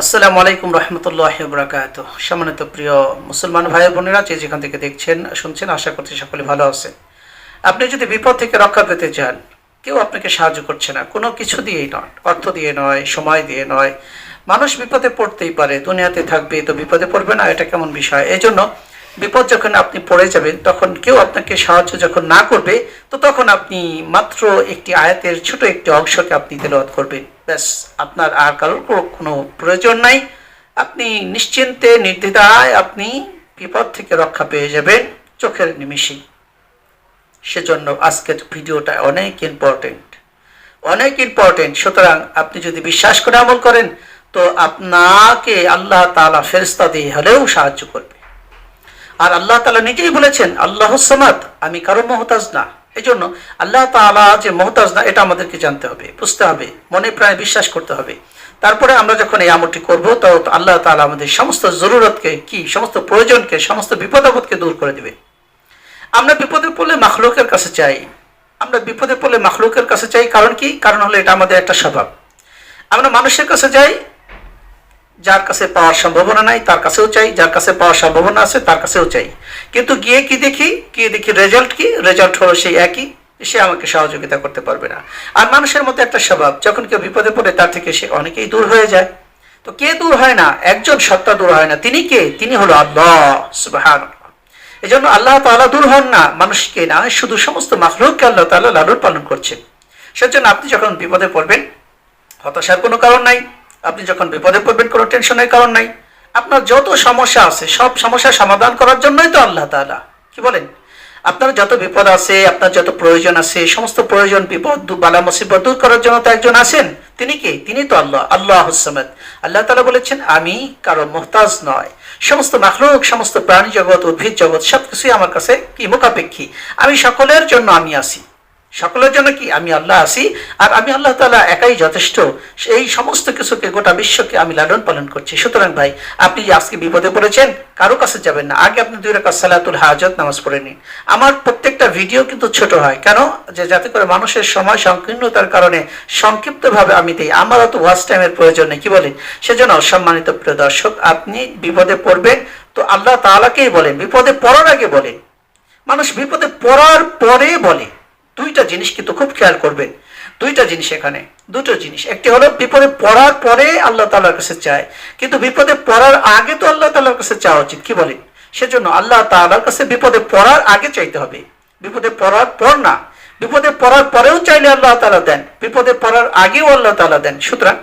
আসসালামু আলাইকুম রহমতুল্লাহ বরাকাত সম্মানিত প্রিয় মুসলমান ভাই বোনেরা, যে যেখান থেকে দেখছেন, শুনছেন, আশা করছি সকলে ভালো আছেন। আপনি যদি বিপদ থেকে রক্ষা পেতে চান, কেউ আপনাকে সাহায্য করছে না। কোনো কিছু দিয়েই নয়, অর্থ দিয়ে নয়, সময় দিয়ে নয়। মানুষ বিপদে পড়তেই পারে, দুনিয়াতে থাকবে তো বিপদে পড়বে না, এটা কেমন বিষয়? এই জন্য বিপদ যখন আপনি পড়ে যাবেন, তখন কেউ আপনাকে সাহায্য যখন না করবে, তো তখন আপনি মাত্র একটি আয়াতের ছোট একটি অংশকে আপনি তেলাওয়াত করবেন। ব্যাস, আপনার আর কারোর কোনো- প্রয়োজন নাই। আপনি নিশ্চিন্তে, নির্দ্বিধায় আপনি বিপদ থেকে রক্ষা পেয়ে যাবেন চোখের নিমিষেই। সেজন্য আজকের ভিডিওটা অনেক ইম্পর্টেন্ট অনেক ইম্পর্টেন্ট সুতরাং আপনি যদি বিশ্বাস করে আমল করেন, তো আপনাকে আল্লাহ তালা ফেরস্তা দিয়ে হলেও সাহায্য করবে। আর আল্লাহ তালা নিজেই বলেছেন, আল্লাহ সামাদ, আমি কারও মহতাজ না। এই জন্য আল্লাহ তালা যে মহতাজ না, এটা আমাদেরকে জানতে হবে, বুঝতে হবে, মনে প্রায় বিশ্বাস করতে হবে। তারপরে আমরা যখন এই আমলটি করব, তো আল্লাহ তালা আমাদের সমস্ত জরুরতকে কি, সমস্ত প্রয়োজনকে, সমস্ত বিপদ আপদকে দূর করে দেবে। আমরা বিপদে পড়লে মাখলুকের কাছে চাই। আমরা বিপদে পড়লে মাখলুকের কাছে চাই, কারণ কি? কারণ হলো এটা আমাদের একটা স্বভাব। আমরা মানুষের কাছে যাই যার কাছে পাওয়ার সম্ভাবনা নাই, তার কাছেও চাই। যার কাছে পাওয়ার সম্ভাবনা আছে, তার কাছেও চাই। কিন্তু গিয়ে কি দেখি? গিয়ে দেখি রেজাল্ট কি? রেজাল্ট হলো সেই একই। সে আমাকে সহযোগিতা করতে পারবে না। আর মানুষের মধ্যে একটা স্বভাব, যখন কেউ বিপদে পড়ে, তার থেকে সে অনেকেই দূর হয়ে যায়। তো কে দূর হয় না? একজন সত্তা দূর হয় না। তিনি কে? তিনি হলো আল্লাহ এই জন্য আল্লাহ তাআলা দূর হন না। মানুষকে না শুধু সমস্ত মাখলুককে আল্লাহ তাআলা লালন পালন করছেন। সেজন্য আপনি যখন বিপদে পড়বেন, হতাশার কোনো কারণ নাই। আপনি যখন বিপদে পড়বেন, কোনো টেনশনের কারণ নাই। আপনার যত সমস্যা আছে, সব সমস্যার সমাধান করার জন্যই তো আল্লাহ তাআলা। কি বলেন? আপনার যত বিপদ আছে, আপনার যত প্রয়োজন আছে, সমস্ত প্রয়োজন, বিপদ বালা মুসিবত দূর করার জন্য তো একজন আছেন। তিনি কে? তিনি তো আল্লাহ আল্লাহ হুসমেদ আল্লাহ তালা বলেছেন, আমি কারও মোহতাজ নয়। সমস্ত মাখলুক, সমস্ত প্রাণী জগৎ, উদ্ভিদ জগৎ, সবকিছুই আমার কাছে কি? মুখাপেক্ষী। আমি সকলের জন্য আমি আসি সকলের জন্য কি? আমি আল্লাহ আসি আর আমি আল্লাহ তালা একাই যথেষ্ট। এই সমস্ত কিছুকে গোটা বিশ্বকে আমি লালন পালন করছি। সুতরাং ভাই, আপনি আজকে বিপদে পড়েছেন, কারও কাছে যাবেন না। আগে আপনি দুই রাকাত সালাতুল হাজত নামাজ পড়ে নিন। আমার প্রত্যেকটা ভিডিও কিন্তু ছোট হয়। কেন? যে যাতে করে মানুষের সময় সংকীর্ণতার কারণে সংক্ষিপ্তভাবে আমি দিই। আমার অত ওয়াচ টাইমের প্রয়োজন নেই, কি বলেন? সেজন্য সম্মানিত প্রিয় দর্শক, আপনি বিপদে পড়বেন তো আল্লাহ তাআলাকেই বলেন। বিপদে পড়ার আগে বলেন। মানুষ বিপদে পড়ার পরে বলে। দুইটা জিনিস কিন্তু খুব খেয়াল করবেন দুইটা জিনিস এখানে, দুটো জিনিস। একটি হলো বিপদে পড়ার পরে আল্লাহ তালার কাছে চায়, কিন্তু বিপদে পড়ার আগে তো আল্লাহ তালার কাছে চাওয়া উচিত, কি বলেন সেজন্য আল্লাহ তালার কাছে বিপদে পড়ার আগে চাইতে হবে। বিপদে পড়ার পর না, বিপদে পড়ার পরেও চাইলে আল্লাহ তালা দেন, বিপদে পড়ার আগেও আল্লাহ তালা দেন। সুতরাং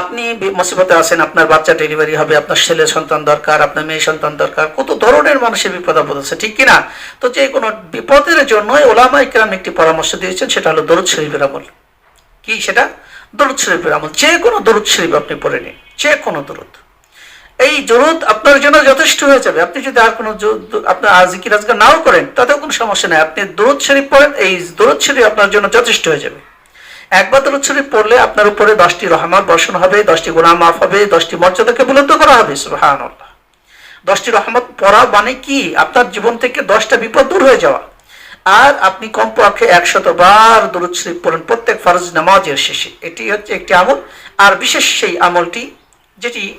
আপনি মুসিবতে আছেন, আপনার বাচ্চা ডেলিভারি হবে, আপনার ছেলে সন্তান দরকার, আপনার মেয়ে সন্তান দরকার, কত ধরনের মানুষের বিপদ আপদ আছে, ঠিক কিনা? তো যে কোনো বিপদের জন্য ওলামা ইকরাম একটি পরামর্শ দিয়েছেন, সেটা হলো দরুদ শরীফের আমল। কি সেটা? দরুদ শরীফের আমল। যে কোনো দরুদ শরীফ আপনি পড়ে নিন, যে কোনো দরুদ। এই দরুদ আপনার জন্য যথেষ্ট হয়ে যাবে। আপনি যদি আর কোনো আপনার আজিকি রাজগার নাও করেন, তাতেও কোনো সমস্যা নেই। আপনি দরুদ শরীফ পড়েন, এই দরুদ শরীফ আপনার জন্য যথেষ্ট হয়ে যাবে। একবার দরুদ শরীফ পড়লে আপনার উপরে দশটি রহমত বর্ষণ হবে, দশটি গুনাহ মাফ হবে, দশটি মর্যাদাকে বুলন্দ করা হবে, সুবহানাল্লাহ। দশটি রহমত পড়া মানে কি? আপনার জীবন থেকে দশটা বিপদ দূর হয়ে যাওয়া। আর আপনি কমপক্ষে একশত বার দরুদ পড়েন প্রত্যেক ফরজ নামাজের শেষে। এটি হচ্ছে একটি আমল। আর বিশেষ সেই আমলটি, যেটি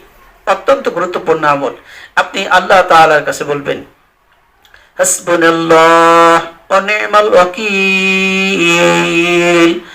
অত্যন্ত গুরুত্বপূর্ণ আমল। আপনি আল্লাহ তাআলার কাছে বলবেন, হাসবুনাল্লাহ ওয়া নি'মাল ওয়াকিল। ওয়া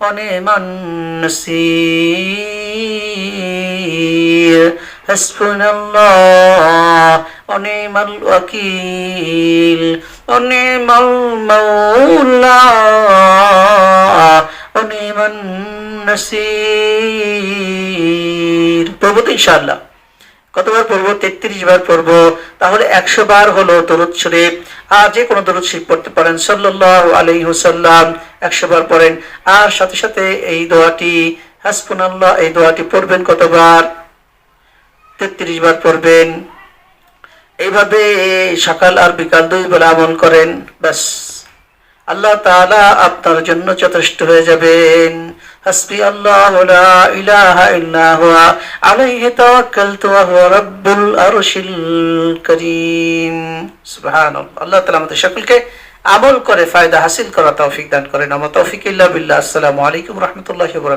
ونعم النصير حسبنا الله ونعم الوكيل ونعم المولى ونعم النصير প্রভু তো ইনশাআল্লাহ কতবার পড়ব? তেত্রিশ বার পড়ব। তাহলে একশো বার হলো দরুদ শরীফ। আর যে কোনো দরুদ শরীফ পড়তে পারেন। সাল্লাহ আলাইহি হুসাল্লাম একশো বার পড়েন। আর সাথে সাথে এই দোয়াটি হাসপুনাল্লাহ এই দোয়াটি পড়বেন কতবার? তেত্রিশ বার পড়বেন। এইভাবে সকাল আর বিকাল দুই বেলা আমল করেন। ব্যাস। আল্লাহ তাআলা আপনার জন্য যথেষ্ট হয়ে যাবেন। হাসবি আল্লাহ লা ইলাহা ইল্লা হুয়া আলাইহি তাওয়াক্কালতু ওয়া হুয়া রাব্বুল আরশিল কারীম সুবহানাল্লাহ। আল্লাহ তাআলা আমাদের সকলকে আমল করে, ফায়দা হাসিল করা তৌফিক দান করেন। আমার তৌফিক ইল্লা বিল্লাহ। আসসালামু আলাইকুম রাহমাতুল্লাহি ওয়া